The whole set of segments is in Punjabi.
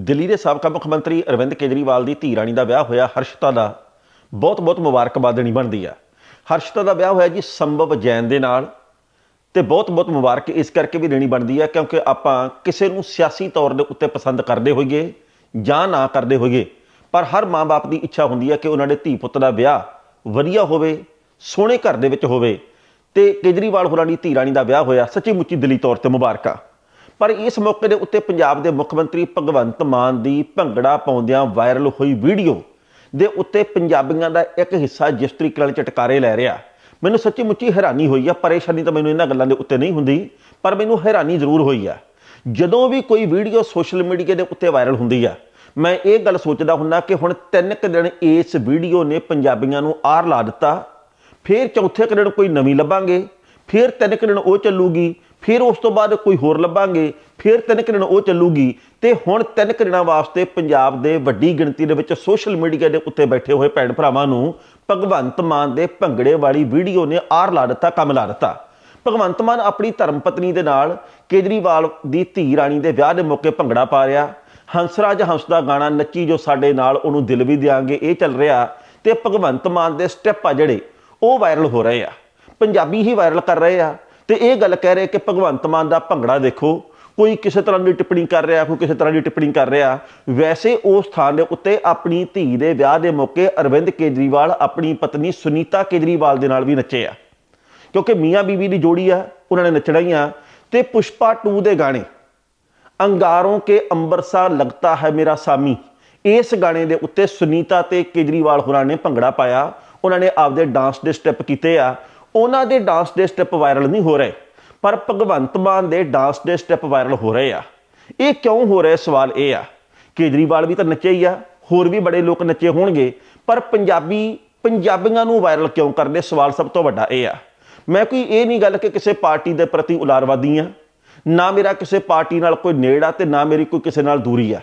ਦਿੱਲੀ ਦੇ ਸਾਬਕਾ ਮੁੱਖ ਮੰਤਰੀ ਅਰਵਿੰਦ ਕੇਜਰੀਵਾਲ ਦੀ ਧੀ ਰਾਣੀ ਦਾ ਵਿਆਹ ਹੋਇਆ ਹਰਸ਼ਤਾ ਦਾ। ਬਹੁਤ ਬਹੁਤ ਮੁਬਾਰਕਬਾਦ ਦੇਣੀ ਬਣਦੀ ਆ। ਹਰਸ਼ਤਾ ਦਾ ਵਿਆਹ ਹੋਇਆ ਜੀ ਸੰਭਵ ਜੈਨ ਦੇ ਨਾਲ ਤੇ ਬਹੁਤ ਬਹੁਤ ਮੁਬਾਰਕ ਇਸ ਕਰਕੇ ਵੀ ਦੇਣੀ ਬਣਦੀ ਆ ਕਿਉਂਕਿ ਆਪਾਂ ਕਿਸੇ ਨੂੰ ਸਿਆਸੀ ਤੌਰ ਦੇ ਉੱਤੇ ਪਸੰਦ ਕਰਦੇ ਹੋਈਏ ਜਾਂ ਨਾ ਕਰਦੇ ਹੋਈਏ, ਪਰ ਹਰ ਮਾਂ-ਬਾਪ ਦੀ ਇੱਛਾ ਹੁੰਦੀ ਹੈ ਕਿ ਉਹਨਾਂ ਦੇ ਧੀ ਪੁੱਤ ਦਾ ਵਿਆਹ ਵਧੀਆ ਹੋਵੇ, ਸੋਹਣੇ ਘਰ ਦੇ ਵਿੱਚ ਹੋਵੇ। ਤੇ ਕੇਜਰੀਵਾਲ ਹੋਰਾਂ ਦੀ ਧੀ ਰਾਣੀ ਦਾ ਵਿਆਹ ਹੋਇਆ ਸੱਚੀ ਮੁੱਚੀ ਦਿਲੀ ਤੌਰ ਤੇ ਮੁਬਾਰਕਾਂ ਪਰ ਇਸ ਮੌਕੇ ਦੇ ਉੱਤੇ ਪੰਜਾਬ ਦੇ ਮੁੱਖ ਮੰਤਰੀ ਭਗਵੰਤ ਮਾਨ ਦੀ ਭੰਗੜਾ ਪਾਉਂਦਿਆਂ ਵਾਇਰਲ ਹੋਈ ਵੀਡੀਓ ਦੇ ਉੱਤੇ ਪੰਜਾਬੀਆਂ ਦਾ ਇੱਕ ਹਿੱਸਾ ਜਿਸ ਤਰੀਕੇ ਨਾਲ ਚਟਕਾਰੇ ਲੈ ਰਿਹਾ। ਮੈਨੂੰ ਸੱਚੀ ਮੁੱਚੀ ਹੈਰਾਨੀ ਹੋਈ ਆ, ਪਰੇਸ਼ਾਨੀ ਤਾਂ ਮੈਨੂੰ ਇਹਨਾਂ ਗੱਲਾਂ ਦੇ ਉੱਤੇ ਨਹੀਂ ਹੁੰਦੀ, ਪਰ ਮੈਨੂੰ ਹੈਰਾਨੀ ਜ਼ਰੂਰ ਹੋਈ ਆ। ਜਦੋਂ ਵੀ ਕੋਈ ਵੀਡੀਓ ਸੋਸ਼ਲ ਮੀਡੀਆ ਦੇ ਉੱਤੇ ਵਾਇਰਲ ਹੁੰਦੀ ਆ, ਮੈਂ ਇਹ ਗੱਲ ਸੋਚਦਾ ਹੁੰਦਾ ਕਿ ਹੁਣ ਤਿੰਨ ਕੁ ਦਿਨ ਇਸ ਵੀਡੀਓ ਨੇ ਪੰਜਾਬੀਆਂ ਨੂੰ ਆਰ ਲਾ ਦਿੱਤਾ, ਫਿਰ ਚੌਥੇ ਕੁ ਦਿਨ ਕੋਈ ਨਵੀਂ ਲੱਭਾਂਗੇ, ਫਿਰ ਤਿੰਨ ਕੁ ਦਿਨ ਉਹ ਚੱਲੂਗੀ ਫਿਰ ਉਸ ਤੋਂ ਬਾਅਦ ਕੋਈ ਹੋਰ ਲੱਭਾਂਗੇ, ਫਿਰ ਤਿੰਨ ਕੁ ਦਿਨ ਉਹ ਚੱਲੂਗੀ ਤੇ ਹੁਣ ਤਿੰਨ ਕੁ ਦਿਨਾਂ ਵਾਸਤੇ ਪੰਜਾਬ ਦੇ ਵੱਡੀ ਗਿਣਤੀ ਦੇ ਵਿੱਚ ਸੋਸ਼ਲ ਮੀਡੀਆ ਦੇ ਉੱਤੇ ਬੈਠੇ ਹੋਏ ਭੈਣ ਭਰਾਵਾਂ ਨੂੰ ਭਗਵੰਤ ਮਾਨ ਦੇ ਭੰਗੜੇ ਵਾਲੀ ਵੀਡੀਓ ਨੇ ਆਰ ਲਾ ਦਿੱਤਾ, ਕੰਮ ਲਾ ਦਿੱਤਾ। ਭਗਵੰਤ ਮਾਨ ਆਪਣੀ ਧਰਮ ਪਤਨੀ ਦੇ ਨਾਲ ਕੇਜਰੀਵਾਲ ਦੀ ਧੀ ਰਾਣੀ ਦੇ ਵਿਆਹ ਦੇ ਮੌਕੇ ਭੰਗੜਾ ਪਾ ਰਿਹਾ। ਹੰਸਰਾਜ ਹੰਸ ਦਾ ਗਾਣਾ ਨੱਚੀ ਜੋ ਸਾਡੇ ਨਾਲ ਉਹਨੂੰ ਦਿਲ ਵੀ ਦਿਆਂਗੇ, ਇਹ ਚੱਲ ਰਿਹਾ ਤੇ ਭਗਵੰਤ ਮਾਨ ਦੇ ਸਟੈਪ ਆ ਜਿਹੜੇ, ਉਹ ਵਾਇਰਲ ਹੋ ਰਹੇ ਆ। ਪੰਜਾਬੀ ਹੀ ਵਾਇਰਲ ਕਰ ਰਹੇ ਆ। ਤੇ ਇਹ ਗੱਲ ਕਹਿ ਰਹੇ ਕਿ ਭਗਵੰਤ ਮਾਨ ਦਾ ਭੰਗੜਾ ਦੇਖੋ, ਕੋਈ ਕਿਸੇ ਤਰ੍ਹਾਂ ਦੀ ਟਿੱਪਣੀ ਕਰ ਰਿਹਾ, ਕੋਈ ਕਿਸੇ ਤਰ੍ਹਾਂ ਦੀ ਟਿੱਪਣੀ ਕਰ ਰਿਹਾ। ਵੈਸੇ ਉਸ ਥਾਂ ਦੇ ਉੱਤੇ ਆਪਣੀ ਧੀ ਦੇ ਵਿਆਹ ਦੇ ਮੌਕੇ ਅਰਵਿੰਦ ਕੇਜਰੀਵਾਲ ਆਪਣੀ ਪਤਨੀ ਸੁਨੀਤਾ ਕੇਜਰੀਵਾਲ ਦੇ ਨਾਲ ਵੀ ਨੱਚੇ ਆ। ਕਿਉਂਕਿ ਮੀਆਂ ਬੀਵੀ ਦੀ ਜੋੜੀ ਆ, ਉਹਨਾਂ ਨੇ ਨੱਚਣਾ ਹੀ ਆ। ਤੇ ਪੁਸ਼ਪਾ 2 ਦੇ ਗਾਣੇ, ਅੰਗਾਰੋਂ ਕੇ ਅੰਬਰਸਾ ਲੱਗਤਾ ਹੈ ਮੇਰਾ ਸਾਮੀ। ਇਸ ਗਾਣੇ ਦੇ ਉੱਤੇ ਸੁਨੀਤਾ ਤੇ ਕੇਜਰੀਵਾਲ ਹੋਰਾਂ ਨੇ ਭੰਗੜਾ ਪਾਇਆ। ਉਹਨਾਂ ਨੇ ਆਪਦੇ ਡਾਂਸ ਦੇ ਸਟੈਪ ਕੀਤੇ ਆ। ਉਹਨਾਂ ਦੇ ਡਾਂਸ ਦੇ ਸਟੈਪ ਵਾਇਰਲ ਨਹੀਂ ਹੋ ਰਹੇ, ਪਰ ਭਗਵੰਤ ਮਾਨ ਦੇ ਡਾਂਸ ਦੇ ਸਟੈਪ ਵਾਇਰਲ ਹੋ ਰਹੇ ਆ। ਇਹ ਕਿਉਂ ਹੋ ਰਿਹਾ? ਸਵਾਲ ਇਹ ਆ। ਕੇਜਰੀਵਾਲ ਵੀ ਤਾਂ ਨੱਚੇ ਹੀ ਆ, ਹੋਰ ਵੀ ਬੜੇ ਲੋਕ ਨੱਚੇ ਹੋਣਗੇ, ਪਰ ਪੰਜਾਬੀ, ਪੰਜਾਬੀਆਂ ਨੂੰ ਵਾਇਰਲ ਕਿਉਂ ਕਰਦੇ? ਸਵਾਲ ਸਭ ਤੋਂ ਵੱਡਾ ਇਹ ਆ। ਮੈਂ ਕੋਈ ਇਹ ਨਹੀਂ ਗੱਲ ਕਿ ਕਿਸੇ ਪਾਰਟੀ ਦੇ ਪ੍ਰਤੀ ਉਲਾਰਵਾਦੀ ਆ, ਨਾ ਮੇਰਾ ਕਿਸੇ ਪਾਰਟੀ ਨਾਲ ਕੋਈ ਨੇੜਾ ਤੇ ਨਾ ਮੇਰੀ ਕੋਈ ਕਿਸੇ ਨਾਲ ਦੂਰੀ ਆ।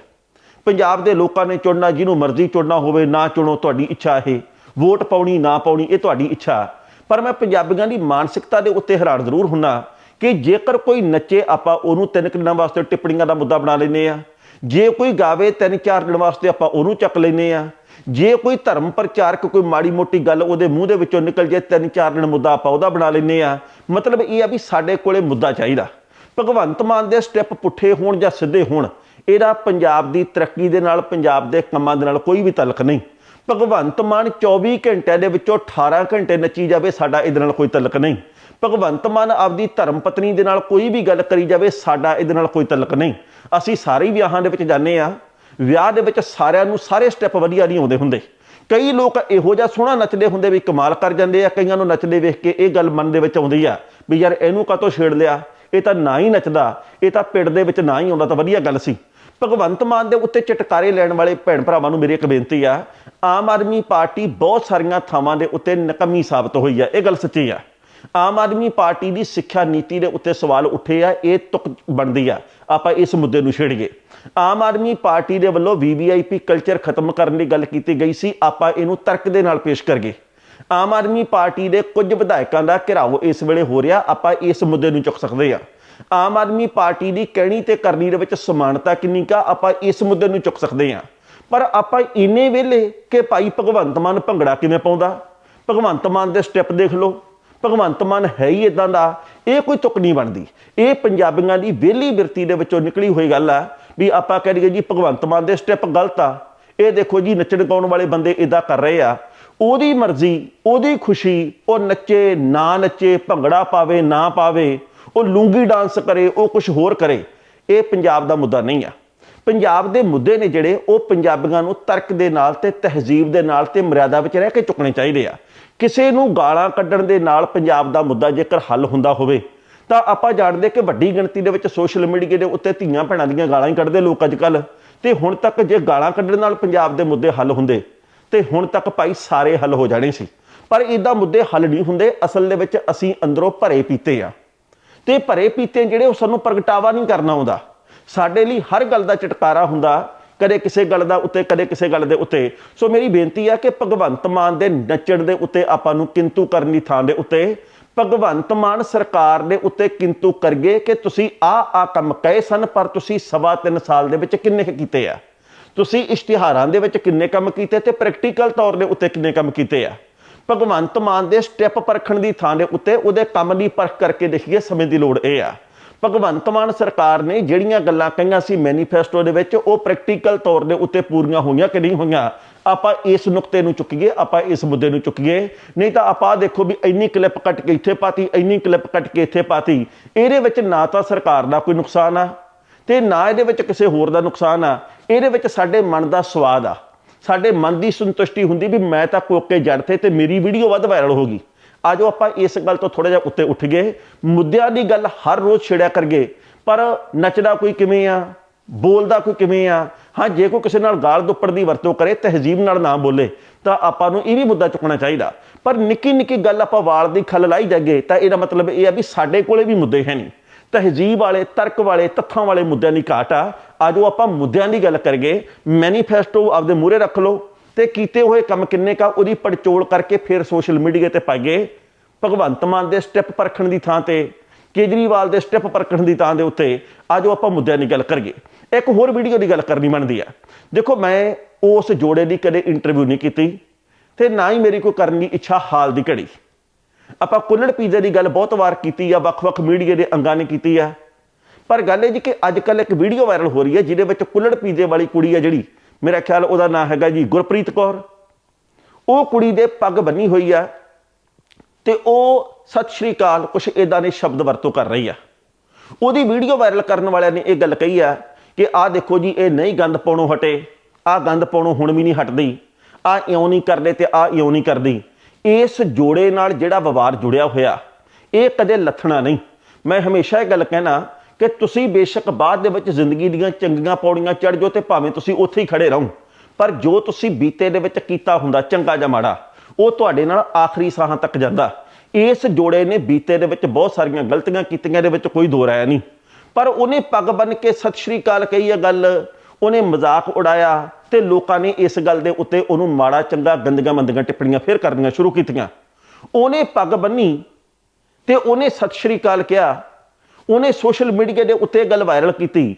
ਪੰਜਾਬ ਦੇ ਲੋਕਾਂ ਨੇ ਚੁਣਨਾ, ਜਿਹਨੂੰ ਮਰਜ਼ੀ ਚੁਣਨਾ ਹੋਵੇ, ਨਾ ਚੁਣੋ, ਤੁਹਾਡੀ ਇੱਛਾ ਇਹ। ਵੋਟ ਪਾਉਣੀ, ਨਾ ਪਾਉਣੀ, ਇਹ ਤੁਹਾਡੀ ਇੱਛਾ। ਪਰ ਮੈਂ ਪੰਜਾਬੀਆਂ ਦੀ ਮਾਨਸਿਕਤਾ ਦੇ ਉੱਤੇ ਹੈਰਾਨ ਜ਼ਰੂਰ ਹੁੰਨਾ ਕਿ ਜੇਕਰ ਕੋਈ ਨੱਚੇ ਆਪਾਂ ਉਹਨੂੰ ਤਿੰਨ ਕੁ ਦਿਨਾਂ ਵਾਸਤੇ ਟਿੱਪਣੀਆਂ ਦਾ ਮੁੱਦਾ ਬਣਾ ਲੈਨੇ ਆ, ਜੇ ਕੋਈ ਗਾਵੇ ਤਿੰਨ ਚਾਰ ਦਿਨ ਵਾਸਤੇ ਆਪਾਂ ਉਹਨੂੰ ਚੱਕ ਲੈਨੇ ਆ, ਜੇ ਕੋਈ ਧਰਮ ਪ੍ਰਚਾਰਕ ਕੋਈ ਮਾੜੀ ਮੋਟੀ ਗੱਲ ਉਹਦੇ ਮੂੰਹ ਦੇ ਵਿੱਚੋਂ ਨਿਕਲ ਜੇ ਤਿੰਨ ਚਾਰ ਦਿਨ ਮੁੱਦਾ ਆਪਾਂ ਉਹਦਾ ਬਣਾ ਲੈਨੇ ਆ, ਮਤਲਬ ਇਹ ਆ ਵੀ ਸਾਡੇ ਕੋਲੇ ਮੁੱਦਾ ਚਾਹੀਦਾ। ਭਗਵੰਤ ਮਾਨ ਦੇ ਸਟੈਪ ਪੁੱਠੇ ਹੋਣ ਜਾਂ ਸਿੱਧੇ ਹੋਣ, ਇਹਦਾ ਪੰਜਾਬ ਦੀ ਤਰੱਕੀ ਦੇ ਨਾਲ, ਪੰਜਾਬ ਦੇ ਕੰਮਾਂ ਦੇ ਨਾਲ ਕੋਈ ਵੀ ਤਲਕ ਨਹੀਂ। ਭਗਵੰਤ ਮਾਨ 24 ਘੰਟਿਆਂ ਦੇ ਵਿੱਚੋਂ 18 ਘੰਟੇ ਨੱਚੀ ਜਾਵੇ, ਸਾਡਾ ਇਹਦੇ ਨਾਲ ਕੋਈ ਤਲਕ ਨਹੀਂ। ਭਗਵੰਤ ਮਾਨ ਆਪਦੀ ਧਰਮ ਪਤਨੀ ਦੇ ਨਾਲ ਕੋਈ ਵੀ ਗੱਲ ਕਰੀ ਜਾਵੇ, ਸਾਡਾ ਇਹਦੇ ਨਾਲ ਕੋਈ ਤਲਕ ਨਹੀਂ। ਅਸੀਂ ਸਾਰੇ ਵਿਆਹਾਂ ਦੇ ਵਿੱਚ ਜਾਂਦੇ ਆ ਵਿਆਹ ਦੇ ਵਿੱਚ ਸਾਰਿਆਂ ਨੂੰ ਸਾਰੇ ਸਟੈਪ ਵਧੀਆ ਨਹੀਂ ਆਉਂਦੇ ਹੁੰਦੇ। ਕਈ ਲੋਕ ਇਹੋ ਜਿਹਾ ਸੋਹਣਾ ਨੱਚਦੇ ਹੁੰਦੇ ਵੀ ਕਮਾਲ ਕਰ ਜਾਂਦੇ ਆ, ਕਈਆਂ ਨੂੰ ਨੱਚਦੇ ਵੇਖ ਕੇ ਇਹ ਗੱਲ ਮਨ ਦੇ ਵਿੱਚ ਆਉਂਦੀ ਆ ਵੀ ਯਾਰ ਇਹਨੂੰ ਕਾਤੋਂ ਛੇੜ ਲਿਆ? ਇਹ ਤਾਂ ਨਾ ਹੀ ਨੱਚਦਾ, ਇਹ ਤਾਂ ਪਿੰਡ ਦੇ ਵਿੱਚ ਨਾ ਹੀ ਆਉਂਦਾ, ਤਾਂ ਵਧੀਆ ਗੱਲ ਸੀ। ਭਗਵੰਤ ਮਾਨ ਦੇ ਉੱਤੇ ਚਟਕਾਰੇ ਲੈਣ ਵਾਲੇ ਭੈਣ ਭਰਾਵਾਂ ਨੂੰ ਮੇਰੀ ਇੱਕ ਬੇਨਤੀ ਆ, ਆਮ ਆਦਮੀ ਪਾਰਟੀ ਬਹੁਤ ਸਾਰੀਆਂ ਥਾਵਾਂ ਦੇ ਉੱਤੇ ਨਕਮੀ ਸਾਬਤ ਹੋਈ ਆ, ਇਹ ਗੱਲ ਸੱਚੀ ਆ। ਆਮ ਆਦਮੀ ਪਾਰਟੀ ਦੀ ਸਿੱਖਿਆ ਨੀਤੀ ਦੇ ਉੱਤੇ ਸਵਾਲ ਉੱਠੇ ਆ, ਇਹ ਤੁਕ ਬਣਦੀ ਆ, ਆਪਾਂ ਇਸ ਮੁੱਦੇ ਨੂੰ ਛੇੜੀਏ। ਆਮ ਆਦਮੀ ਪਾਰਟੀ ਦੇ ਵੱਲੋਂ ਵੀਵੀਆਈਪੀ ਕਲਚਰ ਖਤਮ ਕਰਨ ਦੀ ਗੱਲ ਕੀਤੀ ਗਈ ਸੀ, ਆਪਾਂ ਇਹਨੂੰ ਤਰਕ ਦੇ ਨਾਲ ਪੇਸ਼ ਕਰਗੇ ਆਮ ਆਦਮੀ ਪਾਰਟੀ ਦੇ ਕੁਝ ਵਿਧਾਇਕਾਂ ਦਾ ਘਿਰਾਓ ਇਸ ਵੇਲੇ ਹੋ ਰਿਹਾ, ਆਪਾਂ ਇਸ ਮੁੱਦੇ ਨੂੰ ਚੁੱਕ ਸਕਦੇ ਆ। ਆਮ ਆਦਮੀ ਪਾਰਟੀ ਦੀ ਕਹਿਣੀ ਤੇ ਕਰਨੀ ਦੇ ਵਿੱਚ ਸਮਾਨਤਾ ਕਿੰਨੀ ਕਾ ਆਪਾਂ ਇਸ ਮੁੱਦੇ ਨੂੰ ਚੁੱਕ ਸਕਦੇ ਹਾਂ। ਪਰ ਆਪਾਂ ਇੰਨੇ ਵੇਲੇ ਕਿ ਭਾਈ ਭਗਵੰਤ ਮਾਨ ਭੰਗੜਾ ਕਿਵੇਂ ਪਾਉਂਦਾ? ਭਗਵੰਤ ਮਾਨ ਦੇ ਸਟੈਪ ਦੇਖ ਲਓ। ਭਗਵੰਤ ਮਾਨ ਹੈ ਹੀ ਇਦਾਂ ਦਾ, ਇਹ ਕੋਈ ਤੁਕ ਨਹੀਂ ਬਣਦੀ। ਇਹ ਪੰਜਾਬੀਆਂ ਦੀ ਵਿਹਲੀ ਬਿਰਤੀ ਦੇ ਵਿੱਚੋਂ ਨਿਕਲੀ ਹੋਈ ਗੱਲ ਆ ਵੀ ਆਪਾਂ ਕਹਿ ਲਈਏ ਜੀ ਭਗਵੰਤ ਮਾਨ ਦੇ ਸਟੈਪ ਗਲਤ ਆ। ਇਹ ਦੇਖੋ ਜੀ ਨੱਚਣ ਗਾਉਣ ਵਾਲੇ ਬੰਦੇ ਇਦਾਂ ਕਰ ਰਹੇ ਆ। ਉਹਦੀ ਮਰਜ਼ੀ, ਉਹਦੀ ਖੁਸ਼ੀ, ਉਹ ਨੱਚੇ, ਨਾ ਨੱਚੇ, ਭੰਗੜਾ ਪਾਵੇ, ਨਾ ਪਾਵੇ ਉਹ ਲੂੰਗੀ ਡਾਂਸ ਕਰੇ, ਉਹ ਕੁਝ ਹੋਰ ਕਰੇ, ਇਹ ਪੰਜਾਬ ਦਾ ਮੁੱਦਾ ਨਹੀਂ ਆ। ਪੰਜਾਬ ਦੇ ਮੁੱਦੇ ਨੇ ਜਿਹੜੇ, ਉਹ ਪੰਜਾਬੀਆਂ ਨੂੰ ਤਰਕ ਦੇ ਨਾਲ ਤੇ ਤਹਿਜ਼ੀਬ ਦੇ ਨਾਲ ਤੇ ਮਰਿਆਦਾ ਵਿੱਚ ਰਹਿ ਕੇ ਚੁੱਕਣੇ ਚਾਹੀਦੇ ਆ। ਕਿਸੇ ਨੂੰ ਗਾਲਾਂ ਕੱਢਣ ਦੇ ਨਾਲ ਪੰਜਾਬ ਦਾ ਮੁੱਦਾ ਜੇਕਰ ਹੱਲ ਹੁੰਦਾ ਹੋਵੇ, ਤਾਂ ਆਪਾਂ ਜਾਣਦੇ ਕਿ ਵੱਡੀ ਗਿਣਤੀ ਦੇ ਵਿੱਚ ਸੋਸ਼ਲ ਮੀਡੀਆ ਦੇ ਉੱਤੇ ਧੀਆਂ ਭੈਣਾਂ ਦੀਆਂ ਗਾਲਾਂ ਹੀ ਕੱਢਦੇ ਲੋਕ ਅੱਜ ਕੱਲ ਤੇ ਹੁਣ ਤੱਕ ਜੇ ਗਾਲਾਂ ਕੱਢਣ ਨਾਲ ਪੰਜਾਬ ਦੇ ਮੁੱਦੇ ਹੱਲ ਹੁੰਦੇ, ਤੇ ਹੁਣ ਤੱਕ ਭਾਈ ਸਾਰੇ ਹੱਲ ਹੋ ਜਾਣੇ ਸੀ। ਪਰ ਇਦਾਂ ਮੁੱਦੇ ਹੱਲ ਨਹੀਂ ਹੁੰਦੇ, ਅਸਲ ਦੇ ਵਿੱਚ ਅਸੀਂ ਅੰਦਰੋਂ ਭਰੇ ਪੀਤੇ ਆ। ਤੇ ਭਰੇ ਪੀਤੇ ਜਿਹੜੇ ਉਹ ਸਾਨੂੰ ਪ੍ਰਗਟਾਵਾ ਨਹੀਂ ਕਰਨਾ ਆਉਂਦਾ। ਸਾਡੇ ਲਈ ਹਰ ਗੱਲ ਦਾ ਚਟਕਾਰਾ ਹੁੰਦਾ, ਕਦੇ ਕਿਸੇ ਗੱਲ ਦਾ ਉੱਤੇ, ਕਦੇ ਕਿਸੇ ਗੱਲ ਦੇ ਉੱਤੇ। ਸੋ ਮੇਰੀ ਬੇਨਤੀ ਆ ਕਿ ਭਗਵੰਤ ਮਾਨ ਦੇ ਨੱਚਣ ਦੇ ਉੱਤੇ ਆਪਾਂ ਨੂੰ ਕਿੰਤੂ ਕਰਨ ਦੀ ਥਾਂ ਦੇ ਉੱਤੇ। ਭਗਵੰਤ ਮਾਨ ਸਰਕਾਰ ਦੇ ਉੱਤੇ ਕਿੰਤੂ ਕਰਗੇ ਕਿ ਤੁਸੀਂ ਆ ਆ ਕੰਮ ਕਹੇ ਸਨ, ਪਰ ਤੁਸੀਂ ਸਵਾ ਤਿੰਨ ਸਾਲ ਦੇ ਵਿੱਚ ਕਿੰਨੇ ਕੁ ਕੀਤੇ ਆ? ਤੁਸੀਂ ਇਸ਼ਤਿਹਾਰਾਂ ਦੇ ਵਿੱਚ ਕਿੰਨੇ ਕੰਮ ਕੀਤੇ ਤੇ ਪ੍ਰੈਕਟੀਕਲ ਤੌਰ ਦੇ ਉੱਤੇ ਕਿੰਨੇ ਕੰਮ ਕੀਤੇ ਆ? ਭਗਵੰਤ ਮਾਨ ਦੇ ਸਟੈਪ ਪਰਖਣ ਦੀ ਥਾਂ ਦੇ ਉੱਤੇ ਉਹਦੇ ਕੰਮ ਦੀ ਪਰਖ ਕਰਕੇ ਦੇਖੀਏ, ਸਮੇਂ ਦੀ ਲੋੜ ਇਹ ਆ। ਭਗਵੰਤ ਮਾਨ ਸਰਕਾਰ ਨੇ ਜਿਹੜੀਆਂ ਗੱਲਾਂ ਕਹੀਆਂ ਸੀ ਮੈਨੀਫੈਸਟੋ ਦੇ ਵਿੱਚ, ਉਹ ਪ੍ਰੈਕਟੀਕਲ ਤੌਰ ਦੇ ਉੱਤੇ ਪੂਰੀਆਂ ਹੋਈਆਂ ਕਿ ਨਹੀਂ ਹੋਈਆਂ? ਆਪਾਂ ਇਸ ਨੁਕਤੇ ਨੂੰ ਚੁੱਕੀਏ, ਆਪਾਂ ਇਸ ਮੁੱਦੇ ਨੂੰ ਚੁੱਕੀਏ। ਨਹੀਂ ਤਾਂ ਆਪਾਂ ਆਹ ਦੇਖੋ ਵੀ ਇੰਨੀ ਕਲਿੱਪ ਕੱਟ ਕੇ ਇੱਥੇ ਪਾਤੀ, ਇੰਨੀ ਕਲਿੱਪ ਕੱਟ ਕੇ ਇੱਥੇ ਪਾਤੀ। ਇਹਦੇ ਵਿੱਚ ਨਾ ਤਾਂ ਸਰਕਾਰ ਦਾ ਕੋਈ ਨੁਕਸਾਨ ਆ ਤੇ ਨਾ ਇਹਦੇ ਵਿੱਚ ਕਿਸੇ ਹੋਰ ਦਾ ਨੁਕਸਾਨ ਆ। ਇਹਦੇ ਵਿੱਚ ਸਾਡੇ ਮਨ ਦਾ ਸਵਾਦ ਆ। ਸਾਡੇ ਮਨ ਦੀ ਸੰਤੁਸ਼ਟੀ ਹੁੰਦੀ ਵੀ ਮੈਂ ਤਾਂ ਕੋਕੇ ਜੜ ਤੇ ਤੇ ਮੇਰੀ ਵੀਡੀਓ ਵੱਧ ਵਾਇਰਲ ਹੋ ਗਈ। ਆਜੋ ਆਪਾਂ ਇਸ ਗੱਲ ਤੋਂ ਥੋੜਾ ਜਿਹਾ ਉੱਤੇ ਉੱਠ ਗਏ। ਮੁੱਦਿਆਂ ਦੀ ਗੱਲ ਹਰ ਰੋਜ਼ ਛੇੜਿਆ ਕਰਗੇ। ਪਰ ਨੱਚਦਾ ਕੋਈ ਕਿਵੇਂ ਆ? ਬੋਲਦਾ ਕੋਈ ਕਿਵੇਂ ਆ? ਹਾਂ, ਜੇ ਕੋਈ ਕਿਸੇ ਨਾਲ ਗਾਲ ਦੁੱਪੜ ਦੀ ਵਰਤੋਂ ਕਰੇ, ਤਹਿਜ਼ੀਬ ਨਾਲ ਨਾ ਬੋਲੇ, ਤਾਂ ਆਪਾਂ ਨੂੰ ਇਹ ਵੀ ਮੁੱਦਾ ਚੁੱਕਣਾ ਚਾਹੀਦਾ। ਪਰ ਨਿੱਕੀ ਨਿੱਕੀ ਗੱਲ ਆਪਾਂ ਵਾਲ ਦੀ ਖੱਲ ਲਾਈ ਜਾਗੇ, ਤਾਂ ਇਹਦਾ ਮਤਲਬ ਇਹ ਆ ਵੀ ਸਾਡੇ ਕੋਲੇ ਵੀ ਮੁੱਦੇ ਹੈ ਨਹੀਂ। ਤਹਿਜ਼ੀਬ ਵਾਲੇ, ਤਰਕ ਵਾਲੇ, ਤੱਥਾਂ ਵਾਲੇ ਮੁੱਦਿਆਂ ਦੀ ਘਾਟ ਆ। ਅੱਜ ਉਹ ਆਪਾਂ ਮੁੱਦਿਆਂ ਦੀ ਗੱਲ ਕਰਗੇ ਮੈਨੀਫੈਸਟੋ ਆਪਦੇ ਮੂਹਰੇ ਰੱਖ ਲਓ ਤੇ ਕੀਤੇ ਹੋਏ ਕੰਮ ਕਿੰਨੇ ਕਾ ਉਹਦੀ ਪੜਚੋਲ ਕਰਕੇ ਫਿਰ ਸੋਸ਼ਲ ਮੀਡੀਆ ਤੇ ਪਾਈਏ ਭਗਵੰਤ ਮਾਨ ਦੇ ਸਟੈਪ ਪਰਖਣ ਦੀ ਥਾਂ ਤੇ, ਕੇਜਰੀਵਾਲ ਦੇ ਸਟੈਪ ਪਰਖਣ ਦੀ ਥਾਂ ਦੇ ਉੱਤੇ ਆਜੋ ਆਪਾਂ ਮੁੱਦਿਆਂ ਦੀ ਗੱਲ ਕਰੀਏ। ਇੱਕ ਹੋਰ ਵੀਡੀਓ ਦੀ ਗੱਲ ਕਰਨੀ ਬਣਦੀ ਆ। ਦੇਖੋ, ਮੈਂ ਉਸ ਜੋੜੇ ਦੀ ਕਦੇ ਇੰਟਰਵਿਊ ਨਹੀਂ ਕੀਤੀ ਤੇ ਨਾ ਹੀ ਮੇਰੀ ਕੋਈ ਕਰਨ ਦੀ ਇੱਛਾ ਹਾਲ ਦੀ ਘੜੀ। ਆਪਾਂ ਕੁੱਲੜ ਪੀਜ਼ੇ ਦੀ ਗੱਲ ਬਹੁਤ ਵਾਰ ਕੀਤੀ ਆ, ਵੱਖ-ਵੱਖ ਮੀਡੀਆ ਦੇ ਅੰਗਾਂ ਨੇ ਕੀਤੀ ਆ। ਪਰ ਗੱਲ ਇਹ ਜੀ ਕਿ ਅੱਜ ਕੱਲ ਇੱਕ ਵੀਡੀਓ ਵਾਇਰਲ ਹੋ ਰਹੀ ਹੈ, ਜਿਹਦੇ ਵਿੱਚ ਕੁੱਲੜ ਪੀਜ਼ੇ ਵਾਲੀ ਕੁੜੀ ਆ ਜਿਹੜੀ, ਮੇਰਾ ਖਿਆਲ ਉਹਦਾ ਨਾਮ ਹੈਗਾ ਜੀ ਗੁਰਪ੍ਰੀਤ ਕੌਰ। ਉਹ ਕੁੜੀ ਦੇ ਪੱਗ ਬੰਨੀ ਹੋਈ ਆ ਤੇ ਉਹ ਸਤਿ ਸ਼੍ਰੀ ਅਕਾਲ, ਕੁਛ ਇਦਾਂ ਦੇ ਸ਼ਬਦ ਵਰਤੋਂ ਕਰ ਰਹੀ ਆ। ਉਹਦੀ ਵੀਡੀਓ ਵਾਇਰਲ ਕਰਨ ਵਾਲਿਆਂ ਨੇ ਇਹ ਗੱਲ ਕਹੀ ਆ ਕਿ ਆਹ ਦੇਖੋ ਜੀ, ਇਹ ਨਹੀਂ ਗੰਦ ਪਾਉਣੋਂ ਹਟੇ, ਆਹ ਗੰਦ ਪਾਉਣੋਂ ਹੁਣ ਵੀ ਨਹੀਂ ਹਟਦੀ, ਆਹ ਇਉਂ ਨਹੀਂ ਕਰਦੇ ਤੇ ਆਹ ਇਉਂ ਨਹੀਂ ਕਰਦੀ। ਇਸ ਜੋੜੇ ਨਾਲ ਜਿਹੜਾ ਵਿਵਾਦ ਜੁੜਿਆ ਹੋਇਆ, ਇਹ ਕਦੇ ਲੱਥਣਾ ਨਹੀਂ। ਮੈਂ ਹਮੇਸ਼ਾ ਇਹ ਗੱਲ ਕਹਿਣਾ ਕਿ ਤੁਸੀਂ ਬੇਸ਼ੱਕ ਬਾਅਦ ਦੇ ਵਿੱਚ ਜ਼ਿੰਦਗੀ ਦੀਆਂ ਚੰਗੀਆਂ ਪੌੜੀਆਂ ਚੜ੍ਹ ਜਾਓ ਤੇ ਭਾਵੇਂ ਤੁਸੀਂ ਉੱਥੇ ਹੀ ਖੜੇ ਰਹੋ। ਪਰ ਜੋ ਤੁਸੀਂ ਬੀਤੇ ਦੇ ਵਿੱਚ ਕੀਤਾ ਹੁੰਦਾ, ਚੰਗਾ ਜਾਂ ਮਾੜਾ, ਉਹ ਤੁਹਾਡੇ ਨਾਲ ਆਖਰੀ ਸਾਹਾਂ ਤੱਕ ਜਾਂਦਾ। ਇਸ ਜੋੜੇ ਨੇ ਬੀਤੇ ਦੇ ਵਿੱਚ ਬਹੁਤ ਸਾਰੀਆਂ ਗਲਤੀਆਂ ਕੀਤੀਆਂ ਦੇ ਵਿੱਚ ਕੋਈ ਦੋ ਰਾਇ ਨਹੀਂ। ਪਰ ਉਹਨੇ ਪੱਗ ਬੰਨ ਕੇ ਸਤਿ ਸ਼੍ਰੀ ਅਕਾਲ ਕਹੀ ਇਹ ਗੱਲ, ਉਹਨੇ ਮਜ਼ਾਕ ਉਡਾਇਆ ਤੇ ਲੋਕਾਂ ਨੇ ਇਸ ਗੱਲ ਦੇ ਉੱਤੇ ਉਹਨੂੰ ਮਾੜਾ, ਚੰਗਾ ਗੰਦੀਆਂ ਮੰਦੀਆਂ ਟਿੱਪਣੀਆਂ ਫੇਰ ਕਰਨੀਆਂ ਸ਼ੁਰੂ ਕੀਤੀਆਂ। ਉਹਨੇ ਪੱਗ ਬੰਨੀ ਤੇ ਉਹਨੇ ਸਤਿ ਸ਼੍ਰੀ ਅਕਾਲ ਕਿਹਾ। ਉਹਨੇ ਸੋਸ਼ਲ ਮੀਡੀਆ ਦੇ ਉੱਤੇ ਗੱਲ ਵਾਇਰਲ ਕੀਤੀ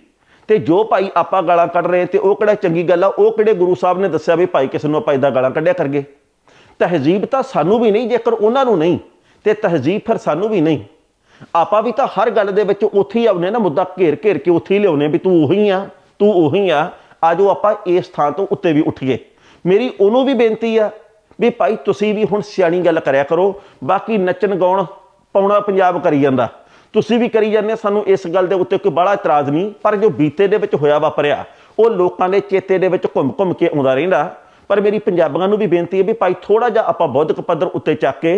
ਤੇ ਜੋ ਭਾਈ ਆਪਾਂ ਗਾਲਾਂ ਕੱਢ ਰਹੇ ਤੇ ਉਹ ਕਿਹੜਾ ਚੰਗੀ ਗੱਲ ਆ, ਉਹ ਕਿਹੜੇ ਗੁਰੂ ਸਾਹਿਬ ਨੇ ਦੱਸਿਆ ਵੀ ਭਾਈ ਕਿਸੇ ਨੂੰ ਆਪਾਂ ਇਦਾਂ ਗਾਲਾਂ ਕੱਢਿਆ ਕਰਗੇ ਤਹਿਜ਼ੀਬ ਤਾਂ ਸਾਨੂੰ ਵੀ ਨਹੀਂ, ਜੇਕਰ ਉਹਨਾਂ ਨੂੰ ਨਹੀਂ, ਤੇ ਤਹਿਜ਼ੀਬ ਫਿਰ ਸਾਨੂੰ ਵੀ ਨਹੀਂ। ਆਪਾਂ ਵੀ ਤਾਂ ਹਰ ਗੱਲ ਦੇ ਵਿੱਚ ਉੱਥੇ ਹੀ ਆਉਨੇ ਨਾ, ਮੁੱਦਾ ਘੇਰ ਘੇਰ ਕੇ ਉੱਥੇ ਹੀ ਲਿਆਉਨੇ ਵੀ ਤੂੰ ਉਹੀ ਆ, ਤੂੰ ਉਹੀ ਆ। ਆਜੋ ਆਪਾਂ ਇਸ ਥਾਂ ਤੋਂ ਉੱਤੇ ਵੀ ਉੱਠੀਏ। ਮੇਰੀ ਉਹਨੂੰ ਵੀ ਬੇਨਤੀ ਆ ਵੀ ਭਾਈ ਤੁਸੀਂ ਵੀ ਹੁਣ ਸਿਆਣੀ ਗੱਲ ਕਰਿਆ ਕਰੋ, ਬਾਕੀ ਨੱਚਣ ਗਾਉਣ ਪਾਉਣਾ ਪੰਜਾਬ ਕਰੀ ਜਾਂਦਾ। ਤੁਸੀਂ ਵੀ ਕਰੀ ਜਾਂਦੇ ਸਾਨੂੰ ਇਸ ਗੱਲ ਦੇ ਉੱਤੇ ਕੋਈ ਬੜਾ ਇਤਰਾਜ਼ ਨਹੀਂ, ਪਰ ਜੋ ਬੀਤੇ ਦੇ ਵਿੱਚ ਹੋਇਆ ਵਾਪਰਿਆ, ਉਹ ਲੋਕਾਂ ਦੇ ਚੇਤੇ ਦੇ ਵਿੱਚ ਘੁੰਮ ਘੁੰਮ ਕੇ ਆਉਂਦਾ ਰਹਿੰਦਾ। ਪਰ ਮੇਰੀ ਪੰਜਾਬੀਆਂ ਨੂੰ ਵੀ ਬੇਨਤੀ ਹੈ ਵੀ ਭਾਈ ਥੋੜਾ ਜਿਹਾ ਆਪਾਂ ਬੌਧਿਕ ਪੱਧਰ ਉੱਤੇ ਚੱਕ ਕੇ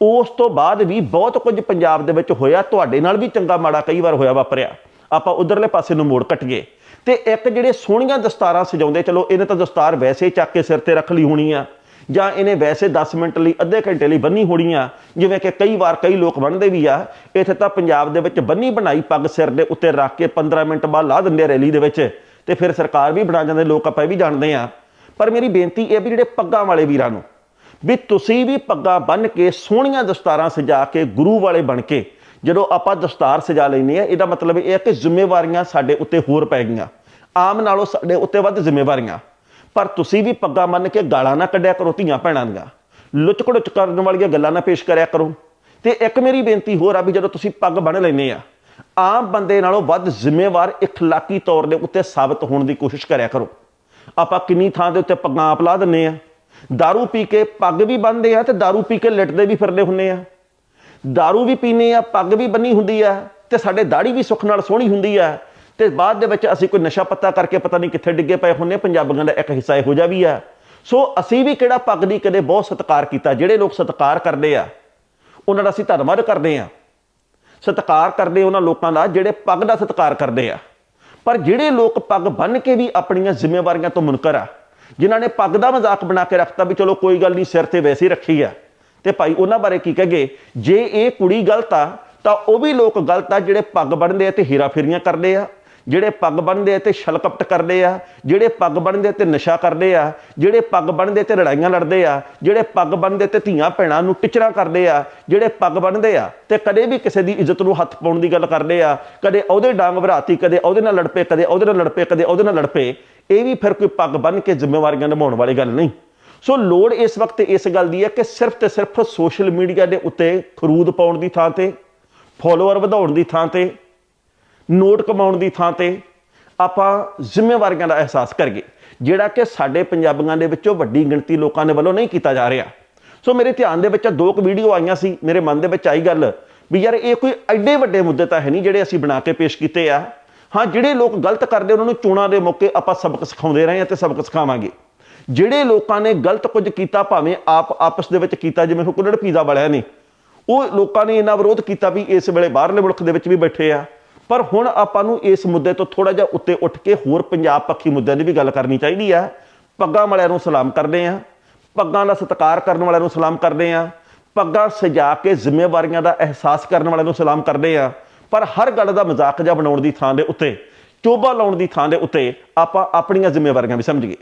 ਉਸ ਤੋਂ ਬਾਅਦ ਵੀ ਬਹੁਤ ਕੁਝ ਪੰਜਾਬ ਦੇ ਵਿੱਚ ਹੋਇਆ, ਤੁਹਾਡੇ ਨਾਲ ਵੀ ਚੰਗਾ ਮਾੜਾ ਕਈ ਵਾਰ ਹੋਇਆ ਵਾਪਰਿਆ। ਆਪਾਂ ਉਧਰਲੇ ਪਾਸੇ ਨੂੰ ਮੋੜ ਕੱਟੀਏ ਤੇ ਇੱਕ ਜਿਹੜੇ ਸੋਹਣੀਆਂ ਦਸਤਾਰਾਂ ਸਜਾਉਂਦੇ, ਚਲੋ ਇਹਨੇ ਤਾਂ ਦਸਤਾਰ ਵੈਸੇ ਚੱਕ ਕੇ ਸਿਰ ਤੇ ਰੱਖ ਲਈ ਹੋਣੀ ਆ, ਜਾਂ ਇਹਨੇ ਵੈਸੇ 10 ਮਿੰਟ ਲਈ, ਅੱਧੇ ਘੰਟੇ ਲਈ ਬੰਨੀ ਹੋਣੀ ਆ, ਜਿਵੇਂ ਕਿ ਕਈ ਵਾਰ ਕਈ ਲੋਕ ਬੰਨਦੇ ਵੀ ਆ, ਇੱਥੇ ਤਾਂ ਪੰਜਾਬ ਦੇ ਵਿੱਚ ਬੰਨੀ ਬਣਾਈ ਪੱਗ ਸਿਰ ਦੇ ਉੱਤੇ ਰੱਖ ਕੇ 15 ਮਿੰਟ ਬਾਅਦ ਲਾ ਦਿੰਦੇ ਆ ਰੈਲੀ ਦੇ ਵਿੱਚ, ਤੇ ਫਿਰ ਸਰਕਾਰ ਵੀ ਬਣਾ ਜਾਂਦੇ, ਲੋਕ ਆਪਾਂ ਇਹ ਵੀ ਜਾਣਦੇ ਆ। ਪਰ ਮੇਰੀ ਬੇਨਤੀ ਇਹ ਵੀ ਜਿਹੜੇ ਪੱਗਾਂ ਵਾਲੇ ਵੀਰਾਂ ਨੂੰ ਵੀ ਤੁਸੀਂ ਵੀ ਪੱਗਾਂ ਬੰਨ ਕੇ ਸੋਹਣੀਆਂ ਦਸਤਾਰਾਂ ਸਜਾ ਕੇ ਗੁਰੂ ਵਾਲੇ ਬਣ ਕੇ ਜਦੋਂ ਆਪਾਂ ਦਸਤਾਰ ਸਜਾ ਲੈਨੇ ਆ ਇਹਦਾ ਮਤਲਬ ਇਹ ਹੈ ਕਿ ਜ਼ਿੰਮੇਵਾਰੀਆਂ ਸਾਡੇ ਉੱਤੇ ਹੋਰ ਪੈ ਗਈਆਂ। ਆਮ ਨਾਲੋਂ ਸਾਡੇ ਉੱਤੇ ਵੱਧ ਜ਼ਿੰਮੇਵਾਰੀਆਂ। ਪਰ ਤੁਸੀਂ ਵੀ ਪੱਗਾਂ ਬੰਨ ਕੇ ਗਾਲਾਂ ਨਾ ਕੱਢਿਆ ਕਰੋ ਧੀਆਂ ਭੈਣਾਂ ਦੀਆਂ। ਲੁੱਚ ਘੜੁੱਚ ਕਰਨ ਵਾਲੀਆਂ ਗੱਲਾਂ ਨਾ ਪੇਸ਼ ਕਰਿਆ ਕਰੋ। ਤੇ ਇੱਕ ਮੇਰੀ ਬੇਨਤੀ ਹੋਰ ਆ ਵੀ ਜਦੋਂ ਤੁਸੀਂ ਪੱਗ ਬੰਨ ਲੈਨੇ ਆ ਆਮ ਬੰਦੇ ਨਾਲੋਂ ਵੱਧ ਜ਼ਿੰਮੇਵਾਰ ਇਖਲਾਕੀ ਤੌਰ ਦੇ ਉੱਤੇ ਸਾਬਤ ਹੋਣ ਦੀ ਕੋਸ਼ਿਸ਼ ਕਰਿਆ ਕਰੋ। ਆਪਾਂ ਕਿੰਨੀ ਥਾਂ ਦੇ ਉੱਤੇ ਪੱਗਾਂ ਆਪ ਲਾ ਦਿੰਨੇ ਆ दारू ਪੀ ਕੇ ਪੱਗ ਵੀ ਬੰਨਦੇ ਆ ਤੇ दारू ਪੀ ਕੇ ਲਿਟਦੇ ਵੀ ਫਿਰਦੇ ਹੁੰਨੇ ਆ दारू ਵੀ ਪੀਨੇ ਆ ਪੱਗ ਵੀ ਬੰਨੀ ਹੁੰਦੀ ਆ ਤੇ ਸਾਡੇ ਦਾੜੀ ਵੀ ਸੁੱਖ ਨਾਲ ਸੋਹਣੀ ਹੁੰਦੀ ਆ ਤੇ ਬਾਅਦ ਦੇ ਵਿੱਚ ਅਸੀਂ ਕੋਈ ਨਸ਼ਾ ਪੱਤਾ ਕਰਕੇ ਪਤਾ ਨਹੀਂ ਕਿੱਥੇ ਡਿੱਗੇ ਪਏ ਹੁੰਨੇ ਪੰਜਾਬੀਆਂ ਦਾ ਇੱਕ ਹਿੱਸਾ ਇਹੋ ਜਿਹਾ ਵੀ ਆ ਸੋ ਅਸੀਂ ਵੀ ਕਿਹੜਾ ਪੱਗ ਦੀ ਕਦੇ ਬਹੁਤ ਸਤਿਕਾਰ ਕੀਤਾ ਜਿਹੜੇ ਲੋਕ ਸਤਿਕਾਰ ਕਰਦੇ ਆ ਉਹਨਾਂ ਦਾ ਅਸੀਂ ਧੰਨਵਾਦ ਕਰਦੇ ਆ ਸਤਿਕਾਰ ਕਰਦੇ ਉਹਨਾਂ ਲੋਕਾਂ ਦਾ ਜਿਹੜੇ ਪੱਗ ਦਾ ਸਤਿਕਾਰ ਕਰਦੇ ਆ ਪਰ ਜਿਹੜੇ ਲੋਕ ਪੱਗ ਬੰਨ ਕੇ ਵੀ ਆਪਣੀਆਂ ਜ਼ਿੰਮੇਵਾਰੀਆਂ ਤੋਂ ਮੁਨਕਰ ਆ ਜਿਨ੍ਹਾਂ ਨੇ ਪੱਗ ਦਾ ਮਜ਼ਾਕ ਬਣਾ ਕੇ ਰੱਖਤਾ ਵੀ ਚਲੋ ਕੋਈ ਗੱਲ ਨਹੀਂ, ਸਿਰ ਤੇ ਵੈਸੇ ਹੀ ਰੱਖੀ ਆ। ਤੇ ਭਾਈ ਉਹਨਾਂ ਬਾਰੇ ਕੀ ਕਹਗੇ? ਜੇ ਇਹ ਕੁੜੀ ਗਲਤ ਆ, ਤਾਂ ਉਹ ਵੀ ਲੋਕ ਗਲਤ ਆ ਜਿਹੜੇ ਪੱਗ ਬੰਨਦੇ ਆ ਤੇ ਹੀਰਾ ਫੇਰੀਆਂ ਕਰਦੇ ਆ, ਜਿਹੜੇ ਪੱਗ ਬੰਨਦੇ ਆ ਤੇ ਛਲਕਪਟ ਕਰਦੇ ਆ, ਜਿਹੜੇ ਪੱਗ ਬੰਨਦੇ ਤੇ ਨਸ਼ਾ ਕਰਦੇ ਆ, ਜਿਹੜੇ ਪੱਗ ਬੰਨਦੇ ਤੇ ਲੜਾਈਆਂ ਲੜਦੇ ਆ, ਜਿਹੜੇ ਪੱਗ ਬੰਨਦੇ ਤੇ ਧੀਆਂ ਭੈਣਾਂ ਨੂੰ ਟਿਚਰਾਂ ਕਰਦੇ ਆ, ਜਿਹੜੇ ਪੱਗ ਬੰਨਦੇ ਆ ਤੇ ਕਦੇ ਵੀ ਕਿਸੇ ਦੀ ਇੱਜ਼ਤ ਨੂੰ ਹੱਥ ਪਾਉਣ ਦੀ ਗੱਲ ਕਰਦੇ ਆ, ਕਦੇ ਉਹਦੇ ਡਾਂਗ ਭਰਾਤੀ ਕਦੇ ਉਹਦੇ ਨਾਲ ਲੜ ਪਏ, ਕਦੇ ਉਹਦੇ ਨਾਲ ਲੜ ਪਏ, ਕਦੇ ਉਹਦੇ ਨਾਲ ਲੜ ਪਏ ਇਹ ਵੀ ਫਿਰ ਕੋਈ ਪੱਗ ਬੰਨ ਕੇ ਜ਼ਿੰਮੇਵਾਰੀਆਂ ਨਿਭਾਉਣ ਵਾਲੀ ਗੱਲ ਨਹੀਂ। ਸੋ ਲੋੜ ਇਸ ਵਕਤ ਇਸ ਗੱਲ ਦੀ ਹੈ ਕਿ ਸਿਰਫ ਤੇ ਸਿਰਫ ਸੋਸ਼ਲ ਮੀਡੀਆ ਦੇ ਉੱਤੇ ਖਰੂਦ ਪਾਉਣ ਦੀ ਥਾਂ ਤੇ, ਫੋਲੋਅਰ ਵਧਾਉਣ ਦੀ ਥਾਂ ਤੇ, ਨੋਟ ਕਮਾਉਣ ਦੀ ਥਾਂ ਤੇ ਆਪਾਂ ਜ਼ਿੰਮੇਵਾਰੀਆਂ ਦਾ ਅਹਿਸਾਸ ਕਰੀਏ, ਜਿਹੜਾ ਕਿ ਸਾਡੇ ਪੰਜਾਬੀਆਂ ਦੇ ਵਿੱਚੋਂ ਵੱਡੀ ਗਿਣਤੀ ਲੋਕਾਂ ਦੇ ਵੱਲੋਂ ਨਹੀਂ ਕੀਤਾ ਜਾ ਰਿਹਾ। ਸੋ ਮੇਰੇ ਧਿਆਨ ਦੇ ਵਿੱਚ ਦੋ ਕੁ ਵੀਡੀਓ ਆਈਆਂ ਸੀ, ਮੇਰੇ ਮਨ ਦੇ ਵਿੱਚ ਆਈ ਗੱਲ ਵੀ ਯਾਰ ਇਹ ਕੋਈ ਐਡੇ ਵੱਡੇ ਮੁੱਦੇ ਤਾਂ ਹੈ ਨਹੀਂ ਜਿਹੜੇ ਅਸੀਂ ਬਣਾ ਕੇ ਪੇਸ਼ ਕੀਤੇ ਆ। ਹਾਂ, ਜਿਹੜੇ ਲੋਕ ਗਲਤ ਕਰਦੇ, ਉਹਨਾਂ ਨੂੰ ਚੋਣਾਂ ਦੇ ਮੌਕੇ ਆਪਾਂ ਸਬਕ ਸਿਖਾਉਂਦੇ ਰਹੇ ਹਾਂ ਤੇ ਸਬਕ ਸਿਖਾਵਾਂਗੇ। ਜਿਹੜੇ ਲੋਕਾਂ ਨੇ ਗਲਤ ਕੁਝ ਕੀਤਾ, ਭਾਵੇਂ ਆਪ ਆਪਸ ਦੇ ਵਿੱਚ ਕੀਤਾ, ਜਿਵੇਂ ਹੁਕੁਲੜ ਪੀਜ਼ਾ ਵਾਲਿਆਂ ਨੇ, ਉਹ ਲੋਕਾਂ ਨੇ ਇਹਨਾਂ ਵਿਰੋਧ ਕੀਤਾ ਵੀ ਇਸ ਵੇਲੇ ਬਾਹਰਲੇ ਮੁਲਕ ਦੇ ਵਿੱਚ ਵੀ ਬੈਠੇ ਆ। ਪਰ ਹੁਣ ਆਪਾਂ ਨੂੰ ਇਸ ਮੁੱਦੇ ਤੋਂ ਥੋੜਾ ਜਿਹਾ ਉੱਤੇ ਉੱਠ ਕੇ ਹੋਰ ਪੰਜਾਬ ਪੱਖੀ ਮੁੱਦਿਆਂ ਦੀ ਵੀ ਗੱਲ ਕਰਨੀ ਚਾਹੀਦੀ ਆ। ਪੱਗਾਂ ਵਾਲਿਆਂ ਨੂੰ ਸਲਾਮ ਕਰਦੇ ਆ। ਪੱਗਾਂ ਦਾ ਸਤਿਕਾਰ ਕਰਨ ਵਾਲਿਆਂ ਨੂੰ ਸਲਾਮ ਕਰਦੇ ਆ। ਪੱਗਾਂ ਸਜਾ ਕੇ ਜ਼ਿੰਮੇਵਾਰੀਆਂ ਦਾ ਅਹਿਸਾਸ ਕਰਨ ਵਾਲਿਆਂ ਨੂੰ ਸਲਾਮ ਕਰਦੇ ਆ। ਪਰ ਹਰ ਗੱਲ ਦਾ ਮਜ਼ਾਕ ਜਿਹਾ ਬਣਾਉਣ ਦੀ ਥਾਂ ਦੇ ਉੱਤੇ, ਚੋਬਾ ਲਾਉਣ ਦੀ ਥਾਂ ਦੇ ਉੱਤੇ ਆਪਾਂ ਆਪਣੀਆਂ ਜ਼ਿੰਮੇਵਾਰੀਆਂ ਵੀ ਸਮਝੀਏ